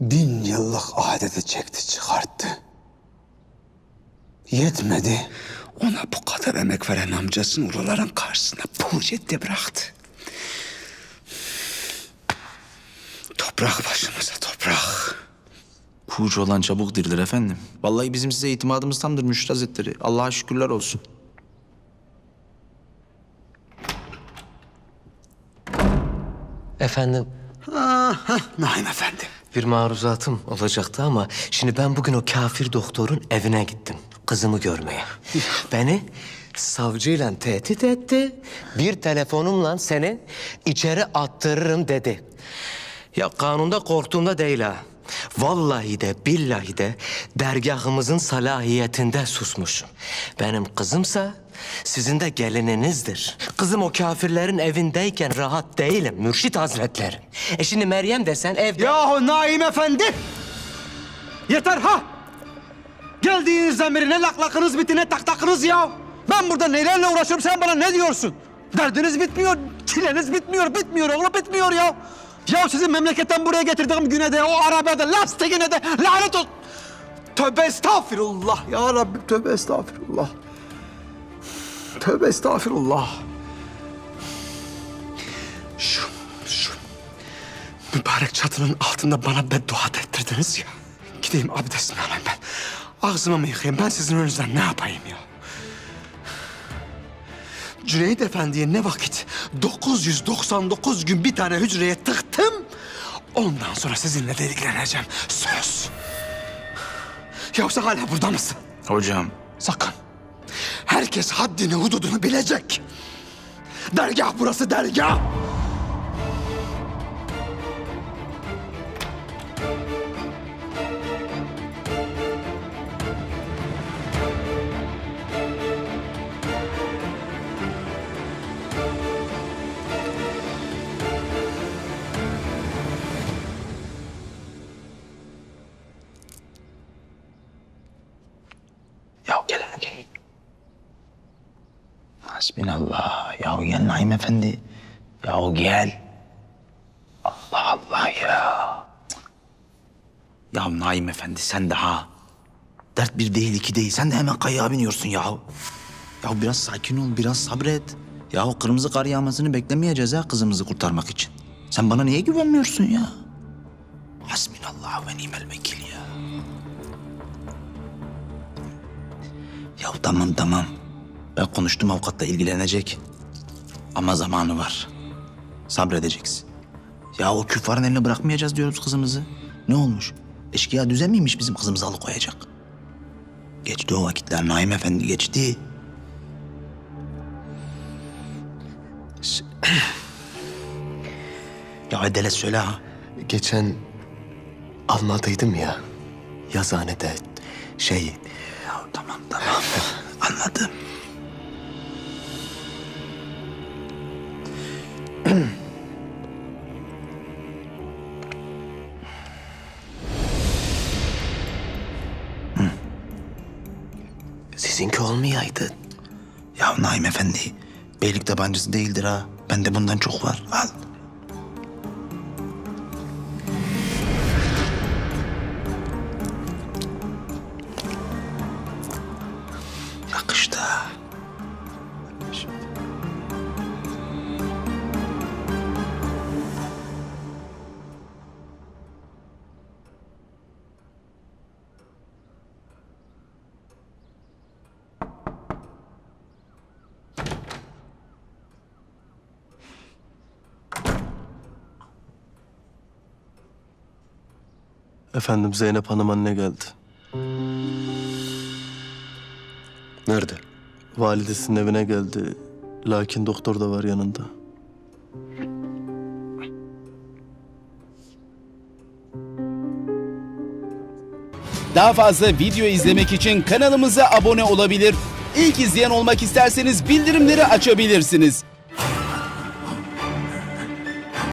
bin yıllık adeti çekti çıkarttı. Yetmedi. Ona bu kadar emek veren amcasını uluların karşısına puç etti bıraktı. Toprak başımıza toprak. Puç olan çabuk dirilir efendim. Vallahi bizim size itimadımız tamdır Müşir Hazretleri. Allah'a şükürler olsun. Efendim Naim Efendi. Bir maruzatım olacaktı ama şimdi ben bugün o kafir doktorun evine gittim. Kızımı görmeye. Beni savcıyla tehdit etti. Bir telefonumla seni içeri attırırım dedi. Ya kanunda korktuğumda değil ha. Vallahi de billahi de dergahımızın salahiyetinde susmuşum. Benim kızımsa sizin de gelininizdir. Kızım o kafirlerin evindeyken rahat değilim Mürşit Hazretleri. E şimdi Meryem desen evde... Yahu Naim Efendi! Yeter ha! Geldiğinizden beri ne laklakınız bitti ne tak takınız ya! Ben burada nelerle uğraşıyorum sen bana ne diyorsun? Derdiniz bitmiyor, çileniz bitmiyor, bitmiyor oğlum bitmiyor ya! Ya sizin memleketten buraya getirdiğim güne de o arabada lastiğine de lanet ol... Tövbe estağfirullah ya Rabbim tövbe estağfirullah. Tövbe estağfirullah. Şu, şu mübarek çatının altında bana beddua ettirdiniz ya. Gideyim abdestimi alayım ben. Ağzımı mı yıkayayım? Ben sizin önünüzden ne yapayım ya? Cüneyt Efendi'ye ne vakit 999 gün bir tane hücreye tıktım. Ondan sonra sizinle de ilgileneceğim. Söz. Yoksa hala burada mısın? Hocam. Sakın. Herkes haddini hududunu bilecek. Dergah burası dergah. Hasbinallah. Ya gel Naim Efendi. Ya gel. Allah Allah ya. Ya Naim Efendi sen de ha. Dert bir değil iki değil. Sen de hemen kayığa biniyorsun ya. Ya biraz sakin ol, biraz sabret. Ya o kırmızı kar yağmasını beklemeyeceğiz ha kızımızı kurtarmak için. Sen bana niye güvenmiyorsun ya? Hasbinallah ve nimel vekil ya. Ya tamam tamam. Ben konuştum avukatla ilgilenecek. Ama zamanı var. Sabredeceksin. Ya o küffarın eline bırakmayacağız diyoruz kızımızı. Ne olmuş? Eşkıya düzen miymiş bizim kızımızı alıkoyacak? Geçti o vakitler Naim Efendi geçti. Ya Edele söyle ha. Geçen almadıydım ya yazhanede şey Ya tamam tamam. Anladım. Sizinki olmayaydı. Ya Naim Efendi, beylik tabancası değildir ha. Bende bundan çok var. Al. Yakıştı ha. Efendim Zeynep Hanım anne geldi. Nerede? Validesinin evine geldi. Lakin doktor da var yanında. Daha fazla video izlemek için kanalımıza abone olabilir. İlk izleyen olmak isterseniz bildirimleri açabilirsiniz.